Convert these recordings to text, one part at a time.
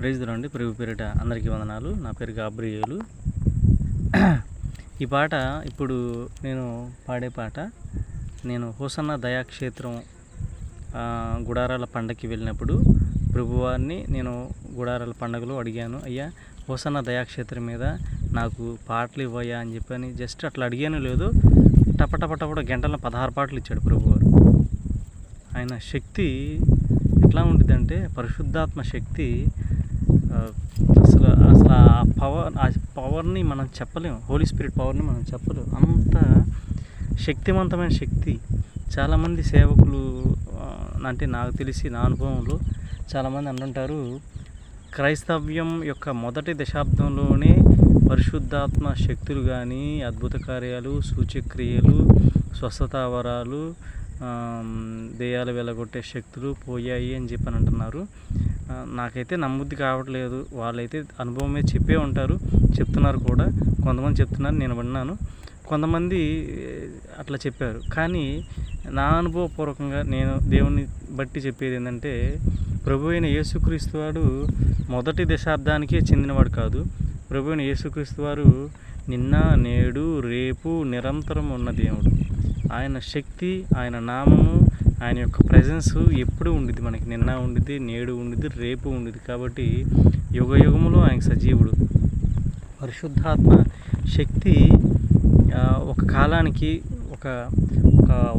Praise రండి ప్రభు పేరిట అందరికీ వందనాలు. నా పేరు గాబ్రియేలు. ఈ పాట ఇప్పుడు నేను పాడే పాట. నేను హోసన్న దయాక్షేత్రం గుడారాల పండగకి వెళ్ళినప్పుడు ప్రభువారిని నేను గుడారాల పండగలో అడిగాను అయ్యా హోసన్న దయాక్షేత్రం మీద నాకు పాటలు ఇవ్వయా అని చెప్పని జస్ట్ అట్లా అడిగాను లేదు. టపటపటపట గంటల పదహారు పాటలు ఇచ్చాడు ప్రభువారు. ఆయన శక్తి ఎట్లా ఉంటుందంటే పరిశుద్ధాత్మ శక్తి అసలు అసలు ఆ పవర్ ఆ పవర్ని మనం చెప్పలేము. హోలీ స్పిరిట్ పవర్ని మనం చెప్పలేము. అంత శక్తివంతమైన శక్తి. చాలామంది సేవకులు అంటే నాకు తెలిసి నా అనుభవంలో చాలామంది అంటుంటారు క్రైస్తవ్యం యొక్క మొదటి దశాబ్దంలోనే పరిశుద్ధాత్మ శక్తులు కానీ అద్భుత కార్యాలు సూచక్రియలు స్వస్థతావరాలు దెయ్యాలు వెళ్ళగొట్టే శక్తులు పోయాయి అని చెప్పని అంటున్నారు. నాకైతే నమ్ముద్ది కావట్లేదు. వాళ్ళైతే అనుభవమే చెప్పే ఉంటారు. చెప్తున్నారు కూడా. కొంతమంది చెప్తున్నారు నేను విన్నాను. కొంతమంది అట్లా చెప్పారు. కానీ నా అనుభవపూర్వకంగా నేను దేవుని బట్టి చెప్పేది ఏంటంటే ప్రభు అయిన యేసుక్రీస్తు వాడు మొదటి దశాబ్దానికే చెందినవాడు కాదు. ప్రభు అయిన యేసుక్రీస్తు వారు నిన్న నేడు రేపు నిరంతరం ఉన్న దేవుడు. ఆయన శక్తి ఆయన నామము ఆయన యొక్క ప్రజెన్స్ ఎప్పుడు ఉండిద్ది మనకి. నిన్న ఉండిద్ది నేడు ఉండిద్ది రేపు ఉండిద్ది. కాబట్టి యుగ యుగములో ఆయన సజీవుడు. పరిశుద్ధాత్మ శక్తి ఒక కాలానికి ఒక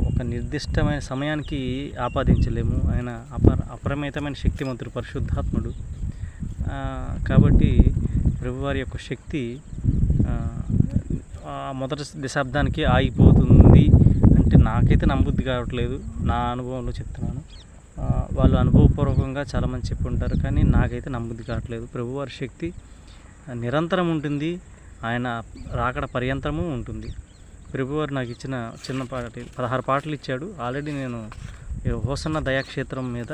ఒక నిర్దిష్టమైన సమయానికి ఆపాదించలేము. ఆయన అపర అపరిమితమైన శక్తిమంతుడు పరిశుద్ధాత్ముడు. కాబట్టి ప్రభువారి యొక్క శక్తి మొదటి దశాబ్దానికి ఆగిపోతుంది. నాకైతే నమ్మబుద్ధి కావట్లేదు. నా అనుభవంలో చెప్తున్నాను. వాళ్ళు అనుభవపూర్వకంగా చాలామంది చెప్పి ఉంటారు కానీ నాకైతే నమ్మబుద్ధి కావట్లేదు. ప్రభువారి శక్తి నిరంతరం ఉంటుంది. ఆయన రాకడ పర్యంతరము ఉంటుంది. ప్రభువారు నాకు ఇచ్చిన చిన్న పాట పదహారు పాటలు ఇచ్చాడు. ఆల్రెడీ నేను హోసన్న దయాక్షేత్రం మీద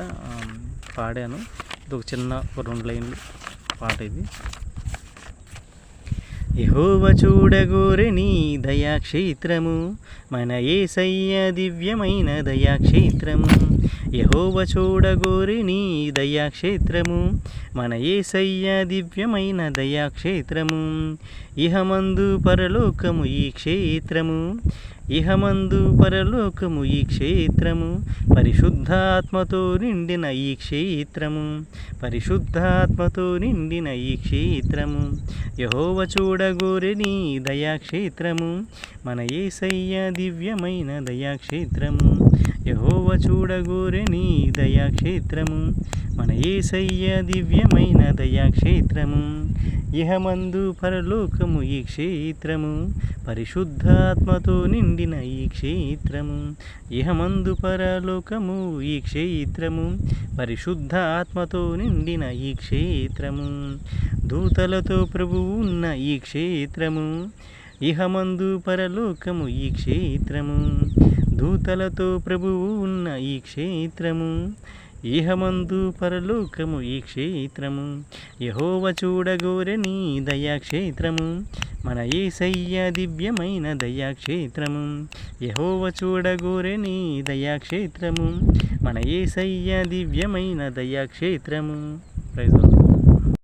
పాడాను. ఇది ఒక చిన్న రెండు లైన్లు పాట ఇది. యహోవ చూడగోరె నీ దయాక్షేత్రము. మన ఏసయ్య దివ్యమైన దయాక్షేత్రము. యహోవ చూడగోరె నీ దయాక్షేత్రము. మన ఏసయ్య దివ్యమైన దయాక్షేత్రము. ఇహమందు పరలోకము ఈ క్షేత్రము. ఇహమందు పరలోకము ఈ క్షేత్రము. పరిశుద్ధాత్మతో నిండిన ఈ క్షేత్రము. పరిశుద్ధాత్మతో నిండిన ఈ క్షేత్రము. యహోవ చూడగోరె నీ దయాక్షేత్రము. మన ఏసయ్య దివ్యమైన దయాక్షేత్రము. యహోవ చూడగోరే నీ దయాక్షేత్రము. మన ఏసయ్య దివ్యమైన దయాక్షేత్రము. ఇహమందు పరలోకము ఈ క్షేత్రము. పరిశుద్ధాత్మతో నిండిన ఈ క్షేత్రము. ఇహమందు పరలోకము ఈ క్షేత్రము. పరిశుద్ధ ఆత్మతో నిండిన ఈ క్షేత్రము. దూతలతో ప్రభువు ఉన్న ఈ క్షేత్రము. ఇహమందు పరలోకము ఈ క్షేత్రము. దూతలతో ప్రభువు ఉన్న ఈ క్షేత్రము ఇహమందు పరలోకము ఈ క్షేత్రము. యహోవ చూడగోరని నీ దయాక్షేత్రము మన ఏసయ్య దివ్యమైన దయాక్షేత్రము. యహోవ చూడగోరని నీ దయాక్షేత్రము మన ఏసయ్య దివ్యమైన దయాక్షేత్రము. ప్రైజ్